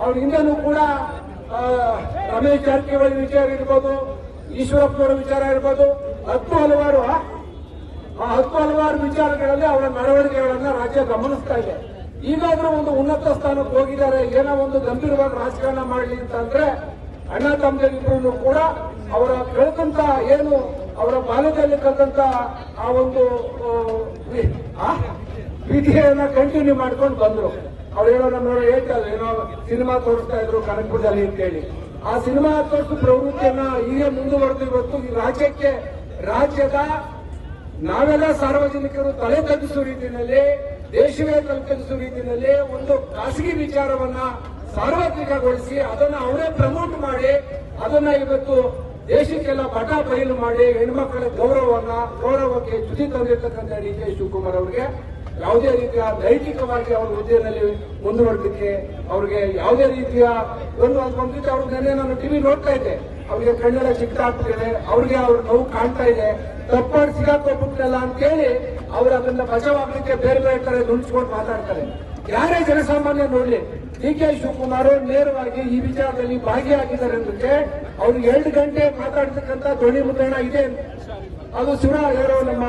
ಅವ್ರ ಹಿಂದೆನೂ ಕೂಡ ರಮೇಶ್ ಜಾರಕಿಹೊಳಿ ವಿಚಾರ ಇರ್ಬೋದು ಈಶ್ವರಪ್ಪನವರ ವಿಚಾರ ಇರ್ಬೋದು ಹತ್ತು ಹಲವಾರು ಆ ಹತ್ತು ಹಲವಾರು ವಿಚಾರಗಳಲ್ಲಿ ಅವರ ನಡವಳಿಕೆಗಳನ್ನ ರಾಜ್ಯ ಗಮನಿಸ್ತಾ ಇದೆ ಈಗಾದ್ರೂ ಒಂದು ಉನ್ನತ ಸ್ಥಾನಕ್ಕೆ ಹೋಗಿದ್ದಾರೆ ಏನೋ ಒಂದು ಗಂಭೀರವಾದ ರಾಜಕಾರಣ ಮಾಡಲಿ ಅಂತಂದ್ರೆ ಅಣ್ಣ ತಮ್ಮದಿರಿಬ್ರು ಕೂಡ ಅವರ ಕಳ್ಕಂತ ಏನು ಅವರ ಬಾಲ್ಯದಲ್ಲಿ ಕಳೆದಂತ ಆ ಒಂದು ವಿಧಿಯನ್ನ ಕಂಟಿನ್ಯೂ ಮಾಡ್ಕೊಂಡು ಬಂದ್ರು ಅವ್ರು ನಮ್ಮ ಹೇಳ್ತಾರೆ ಏನೋ ಸಿನಿಮಾ ತೋರಿಸ್ತಾ ಇದ್ರು ಕನಕಪುರದಲ್ಲಿ ಅಂತೇಳಿ. ಆ ಸಿನಿಮಾ ತೋರಿಸ ಪ್ರವೃತ್ತಿಯನ್ನ ಹೀಗೆ ಮುಂದುವರೆದು ಇವತ್ತು ಈ ರಾಜ್ಯಕ್ಕೆ ರಾಜ್ಯದ ನಾವೆಲ್ಲ ಸಾರ್ವಜನಿಕರು ತಲೆ ತಗ್ಗಿಸುವ ರೀತಿಯಲ್ಲಿ, ದೇಶವೇ ತಲೆ ತಗ್ಗಿಸುವ ರೀತಿಯಲ್ಲಿ ಒಂದು ಖಾಸಗಿ ವಿಚಾರವನ್ನ ಸಾರ್ವತ್ರಿಕಗೊಳಿಸಿ ಅದನ್ನ ಅವರೇ ಪ್ರಮೋಟ್ ಮಾಡಿ, ಅದನ್ನ ಇವತ್ತು ದೇಶಕ್ಕೆಲ್ಲ ಪಟ ಬಯಲು ಮಾಡಿ ಹೆಣ್ಮಕ್ಕಳ ಗೌರವವನ್ನ, ಗೌರವಕ್ಕೆ ಚ್ಯುತಿ ತಂದಿರತಕ್ಕಂಥ ಡಿ ಕೆ ಶಿವಕುಮಾರ್ ಅವರಿಗೆ ಯಾವುದೇ ರೀತಿಯ ದೈಹಿಕವಾಗಿ ಅವರು ಹುದ್ದೆಯಲ್ಲಿ ಮುಂದುವರೆದಕ್ಕೆ ಅವ್ರಿಗೆ ಯಾವುದೇ ರೀತಿಯ ಒಂದು ಒಂದು ರೀತಿ ಅವ್ರ ನೆನ್ನೆ ನಾನು ಟಿವಿ ನೋಡ್ತಾ ಇದ್ದೆ ಅವರಿಗೆ ಕಣ್ಣೆಲ್ಲ ಚಿಕ್ಕದಾಗ್ತಿದೆ. ಅವ್ರಿಗೆ ಅವ್ರ ನೋವು ಕಾಣ್ತಾ ಇದೆ. ತಪ್ಪಾಗಿ ಅಂತ ಅಂತೇಳಿ ಅವ್ರು ಅದನ್ನ ಬಚಾವಾಗ್ಲಿಕ್ಕೆ ಬೇರೆ ಬೇರೆ ಕಡೆ ನುಣಿಸ್ಕೊಂಡು ಮಾತಾಡ್ತಾರೆ. ಯಾರೇ ಜನಸಾಮಾನ್ಯ ನೋಡ್ಲಿ ಡಿ ಕೆ ಶಿವಕುಮಾರ್ ನೇರವಾಗಿ ಈ ವಿಚಾರದಲ್ಲಿ ಭಾಗಿಯಾಗಿದ್ದಾರೆ ಅಂದ್ರೆ ಅವ್ರಿಗೆ ಎರಡು ಗಂಟೆ ಮಾತಾಡ್ತಕ್ಕಂಥ ಧ್ವನಿ ಮುದ್ರಣ ಇದೆ. ಅದು ಶಿವರಾಜ್ ಯಾರೋ ನಮ್ಮ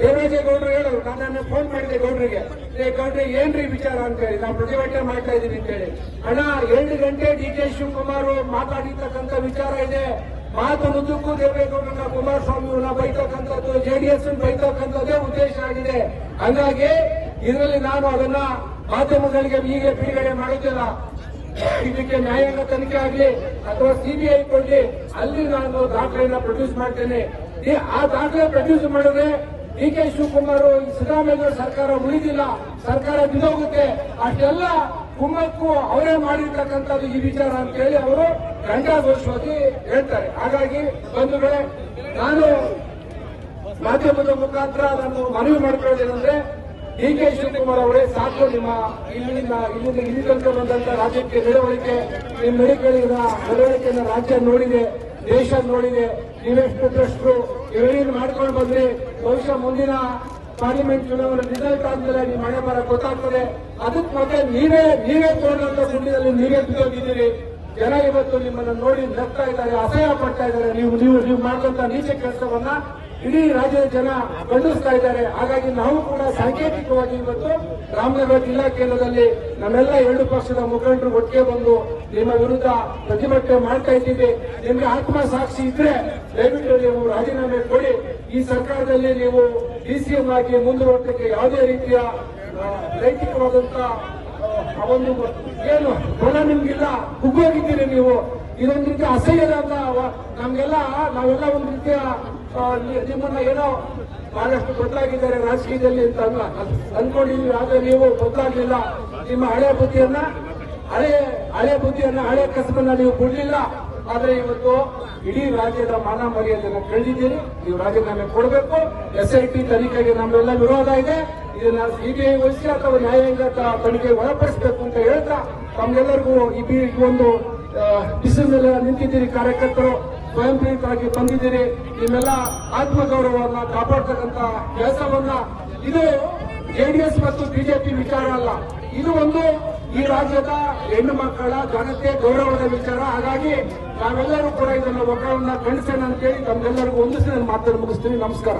ದೇವರಾಜೇಗೌಡರು ಹೇಳೋರು ನಾನು ಫೋನ್ ಮಾಡಿದೆ ಗೌಡ್ರಿಗೆ. ಏ, ಗೌಡ್ರಿ, ಏನ್ರಿ ವಿಚಾರ ಅಂತ ಹೇಳಿ? ನಾವು ಪ್ರತಿಭಟನೆ ಮಾಡ್ತಾ ಇದೀವಿ ಅಂತ ಹೇಳಿ. ಅಣ್ಣ ಎರಡು ಗಂಟೆ ಡಿ ಕೆ ಶಿವಕುಮಾರ್ ಮಾತಾಡಿರ್ತಕ್ಕಂಥ ವಿಚಾರ ಇದೆ. ಮಾತನುದ್ದಕ್ಕೂ ದೇವೇಗೌಡರನ್ನ ಕುಮಾರಸ್ವಾಮಿಯವ್ರನ್ನ ಬೈತಕ್ಕಂಥದ್ದು ಜೆಡಿಎಸ್ ಬೈತಕ್ಕಂಥದ್ದೇ ಉದ್ದೇಶ ಆಗಿದೆ. ಹಂಗಾಗಿ, ಇದರಲ್ಲಿ ನಾನು ಅದನ್ನ ಮಾಧ್ಯಮಗಳಿಗೆ ಹೀಗೆ ಬಿಡುಗಡೆ ಮಾಡುತ್ತಿಲ್ಲ ಇದಕ್ಕೆ ನ್ಯಾಯಾಂಗ ತನಿಖೆ ಆಗಲಿ ಅಥವಾ ಸಿಬಿಐ ಕೊಡ್ಲಿ, ಅಲ್ಲಿ ನಾನು ದಾಖಲೆಯನ್ನ ಪ್ರೊಡ್ಯೂಸ್ ಮಾಡ್ತೇನೆ. ಆ ದಾಖಲೆ ಪ್ರೊಡ್ಯೂಸ್ ಮಾಡಿದ್ರೆ ಡಿ ಕೆ ಶಿವಕುಮಾರ್ ಸಿದ್ದರಾಮಯ್ಯ ಸರ್ಕಾರ ಉಳಿದಿಲ್ಲ, ಸರ್ಕಾರ ಬಿದ್ದೋಗುತ್ತೆ. ಅಷ್ಟೆಲ್ಲ ಕುಮ್ಮಕ್ಕು ಅವರೇ ಮಾಡಿರ್ತಕ್ಕಂಥದ್ದು ಈ ವಿಚಾರ ಅಂತ ಹೇಳಿ ಅವರು ಗಂಟಾಘೋಷವಾಗಿ ಹೇಳ್ತಾರೆ. ಹಾಗಾಗಿ ಬಂಧುಗಳೇ, ನಾನು ಮಾಧ್ಯಮದ ಮುಖಾಂತರ ನಾನು ಮನವಿ ಮಾಡ್ಕೊಳ್ಳೋದೇನೆಂದ್ರೆ ಡಿ ಕೆ ಶಿವಕುಮಾರ್ ಅವರೇ ಸಾಕು ನಿಮ್ಮ ಇಲ್ಲಿನ ಇಲ್ಲಿಂದ ಇಲ್ಲಿ ತನಕ ಬಂದಂತ ರಾಜ್ಯಕ್ಕೆ ನಡವಳಿಕೆ ನಿಮ್ಮ ನಡಿಕೆಗಳಿನ ನಡವಳಿಕೆಯನ್ನ ರಾಜ್ಯ ನೋಡಿದೆ, ದೇಶ ನೋಡಿದೆ. ನೀವೆಷ್ಟು ಭ್ರಷ್ಟರು ಇವೆಲ್ಲ ಮಾಡ್ಕೊಂಡು ಬಂದ್ರಿ? ಬಹುಶಃ ಮುಂದಿನ ಪಾರ್ಲಿಮೆಂಟ್ ಚುನಾವಣೆ ರಿಸಲ್ಟ್ ಆದ್ಮೇಲೆ ನಿಮ್ಮ ಮನೆ ಬರ ಗೊತ್ತಾಗ್ತದೆ. ಅದಕ್ಕೆ ಮತ್ತೆ ನೀವೇ ನೀವೇ ತೋರಿದಂತ ಗುಂಡಿನಲ್ಲಿ ನೀವೇ ಬಿದ್ದೋಗಿದ್ದೀರಿ. ಜನ ಇವತ್ತು ನಿಮ್ಮನ್ನ ನೋಡಿ ನಗ್ತಾ ಇದ್ದಾರೆ ಅಸಹ್ಯ ಪಡ್ತಾ ಇದ್ದಾರೆ. ನೀವು ನೀವು ನೀವು ಮಾಡುವಂತ ನೀಚ ಕೆಲಸವನ್ನ ಇಡೀ ರಾಜ್ಯದ ಜನ ಖಂಡಿಸ್ತಾ ಇದ್ದಾರೆ. ಹಾಗಾಗಿ ನಾವು ಕೂಡ ಸಾಂಕೇತಿಕವಾಗಿ ಇವತ್ತು ರಾಮನಗರ ಜಿಲ್ಲಾ ಕೇಂದ್ರದಲ್ಲಿ ನಮ್ಮೆಲ್ಲ ಎರಡು ಪಕ್ಷದ ಮುಖಂಡರು ಒಟ್ಟಿಗೆ ಬಂದು ನಿಮ್ಮ ವಿರುದ್ಧ ಪ್ರತಿಭಟನೆ ಮಾಡ್ತಾ ಇದ್ದೀವಿ. ನಿಮ್ಗೆ ಆತ್ಮ ಸಾಕ್ಷಿ ಇದ್ರೆ ದಯವಿಟ್ಟು ನೀವು ರಾಜೀನಾಮೆ ಕೊಡಿ. ಈ ಸರ್ಕಾರದಲ್ಲಿ ನೀವು ಡಿ ಸಿ ಎಂ ಆಗಿ ಮುಂದುವರೆದಕ್ಕೆ ಯಾವುದೇ ರೀತಿಯ ನೈತಿಕವಾದಂತ ಒಂದು ಏನು ಬಲ ನಿಮ್ಗಿಲ್ಲ. ಕುಗ್ಗೋಗಿದ್ದೀರಿ ನೀವು. ಇದೊಂದು ರೀತಿ ಅಸಹ್ಯದ ನಮ್ಗೆಲ್ಲ, ನಾವೆಲ್ಲ ಒಂದು ರೀತಿಯ ನಿಮ್ಮನ್ನ ಏನೋ ಬಹಳಷ್ಟು ಬದಲಾಗಿದ್ದಾರೆ ರಾಜಕೀಯದಲ್ಲಿ ಅಂತ ಅಲ್ಲ. ಅನ್ಕೊಂಡಿದೀವಿ ಆದ್ರೆ ನೀವು ಬದಲಾಗಲಿಲ್ಲ. ನಿಮ್ಮ ಹಳೆ ಬುದ್ಧಿಯನ್ನ ಹಳೆ ಹಳೆ ಬುದ್ಧಿಯನ್ನ ಹಳೆ ಕಸಬನ್ನ ನೀವು ಕೊಡ್ಲಿಲ್ಲ. ಆದ್ರೆ ಇವತ್ತು ಇಡೀ ರಾಜ್ಯದ ಮಾನ ಮರ್ಯಾದೆಯನ್ನು ಕಳೆದಿದ್ದೀರಿ. ನೀವು ರಾಜೀನಾಮೆ ಕೊಡಬೇಕು. ಎಸ್ ಐ ಟಿ ತನಿಖೆಗೆ ನಮ್ಮೆಲ್ಲ ವಿರೋಧ ಇದೆ. ಇದನ್ನ ಸಿಬಿಐ ವಹಿಸಿ ಅಥವಾ ನ್ಯಾಯಾಂಗ ತನಿಖೆ ತನಿಖೆಗೆ ಒಳಪಡಿಸಬೇಕು ಅಂತ ಹೇಳ್ತಾ ತಮ್ಗೆಲ್ಲರಿಗೂ ಈ ಒಂದು ಬಿಸಿಲು ಮೇಲೆ ನಿಂತಿದ್ದೀರಿ ಕಾರ್ಯಕರ್ತರು. ಸ್ವಯಂ ಪ್ರೇರಿತರಾಗಿ ಬಂದಿದ್ದೀರಿ. ನಿಮ್ಮೆಲ್ಲ ಆತ್ಮಗೌರವವನ್ನ ಕಾಪಾಡ್ತಕ್ಕಂತ ಕೆಲಸವನ್ನ ಇದು ಜೆಡಿಎಸ್ ಮತ್ತು ಬಿಜೆಪಿ ವಿಚಾರ ಅಲ್ಲ. ಇದು ಒಂದು ಈ ರಾಜ್ಯದ ಹೆಣ್ಣು ಮಕ್ಕಳ ಘನತೆ ಗೌರವದ ವಿಚಾರ. ಹಾಗಾಗಿ ನಾವೆಲ್ಲರೂ ಕೂಡ ಇದನ್ನ ಒಗ್ಗರವನ್ನ ಖಂಡಿಸೋಣ ಅಂತೇಳಿ ತಮ್ಮೆಲ್ಲರಿಗೂ ಒಂದು ನಾನು ಮಾತನ್ನು ಮುಗಿಸ್ತೀನಿ. ನಮಸ್ಕಾರ.